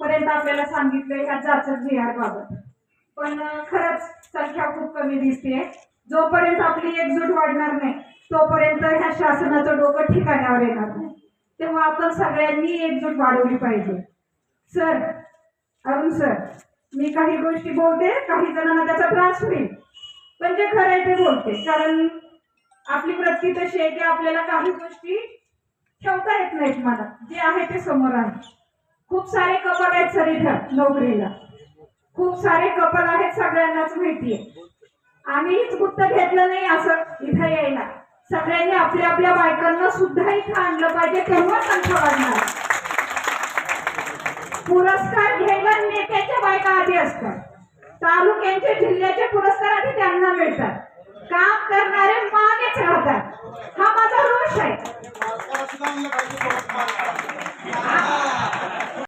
पर्यंत आपल्याला सांगितलंय ह्या जाचक जी आर बाबत. पण खरंच संख्या खूप कमी दिसते जोपर्यंत आपली एकजूट वाढणार नाही तोपर्यंत ह्या शासनाचं डोकं ठिकाणावर येणार नाही. तेव्हा आपण सगळ्यांनी एकजूट वाढवली पाहिजे. सर अरुण सर मी काही गोष्टी बोलते काही जणांना त्याचा त्रास होईल. पण जे खरं आहे ते बोलते. कारण आपली वृत्ती तशी आहे की आपल्याला काही गोष्टी ठेवता येत नाहीत मला. जे आहे ते समोर आहे. खूप सारे कपल आहेत सर इथं नोकरीला. खूप सारे कपल आहेत सगळ्यांनाच माहितीये. आम्हीच गुप्त घेतलं नाही असं इथं यायला. सगळ्यांनी आपल्या आपल्या बायकांना सुद्धा इथं आणलं पाहिजे तेव्हा संख्या वाढणार. पुरस्कार घ्यायला नेत्याच्या बायका आधी असतात. तालुक्यांचे जिल्ह्याचे पुरस्कार आधी त्यांना मिळतात. काम करणारे मागेच राहतात. हा माझा रोष आहे.